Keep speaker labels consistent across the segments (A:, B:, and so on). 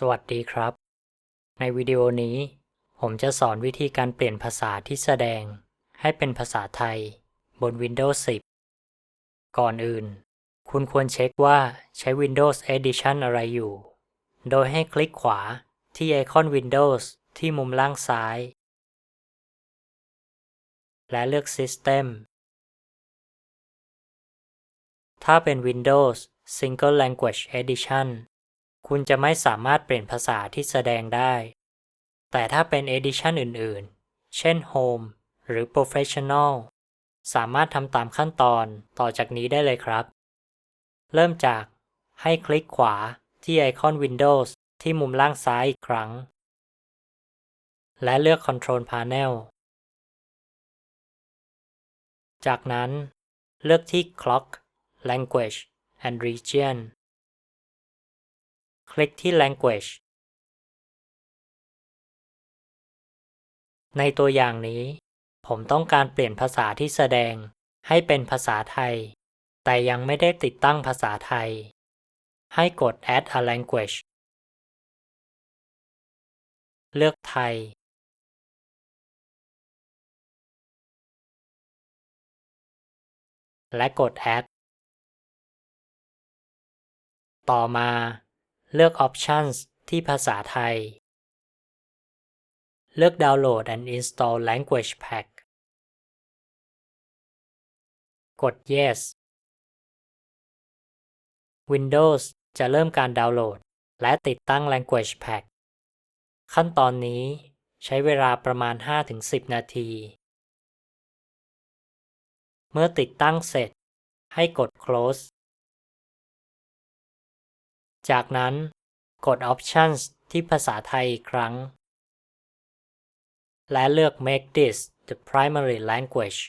A: สวัสดีครับ ในวิดีโอนี้ ผมจะสอนวิธีการเปลี่ยนภาษาที่แสดง ให้เป็นภาษาไทย บน Windows 10 ก่อนอื่น คุณควรเช็คว่าใช้ Windows Edition อะไรอยู่ โดยให้คลิกขวาที่ไอคอน Windows ที่มุมล่างซ้าย และเลือก System ถ้าเป็น Windows Single Language Edition คุณจะไม่สามารถเปลี่ยนภาษาที่แสดงได้ แต่ถ้าเป็น Edition อื่นๆ เช่น Home หรือ Professional สามารถทำตามขั้นตอนต่อจากนี้ได้เลยครับ เริ่มจากให้คลิกขวาที่ไอคอน Windows ที่มุมล่างซ้ายอีกครั้ง และเลือก Control Panel จากนั้นเลือกที่ Clock Language and Region ลิกที่ Language ในตัวอย่างนี้ ผมต้องการเปลี่ยนภาษาที่แสดงให้เป็นภาษาไทย แต่ยังไม่ได้ติดตั้งภาษาไทย ให้กด Add a language เลือกไทย และกด Add ต่อมา เลือก Options ที่ภาษาไทย เลือก Download and Install Language Pack กด Yes Windows จะเริ่มการดาวน์โหลด และติดตั้ง Language Pack ขั้นตอนนี้ใช้เวลาประมาณ 5-10 นาที เมื่อติดตั้งเสร็จให้กด Close จากนั้นกด Options ที่ภาษาไทยอีกครั้ง และเลือก Make this the primary language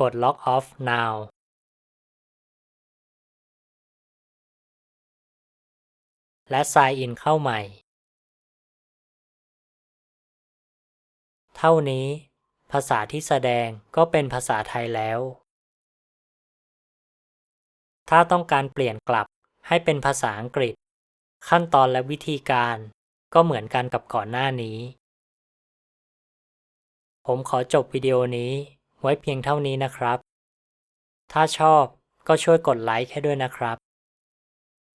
A: กด Log off now และ Sign in เข้าใหม่ เท่านี้ภาษาที่แสดงก็เป็นภาษาไทยแล้ว ถ้าต้องการเปลี่ยนกลับให้เป็นภาษาอังกฤษ ขั้นตอนและวิธีการก็เหมือนกันกับก่อนหน้านี้ ผมขอจบวิดีโอนี้ไว้เพียงเท่านี้นะครับ ถ้าชอบก็ช่วยกดไลค์ให้ด้วยนะครับ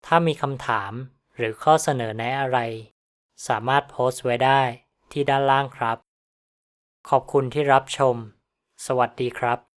A: ถ้ามีคำถามหรือข้อเสนอแนะอะไร สามารถโพสต์ไว้ได้ที่ด้านล่างครับ ขอบคุณที่รับชม สวัสดีครับ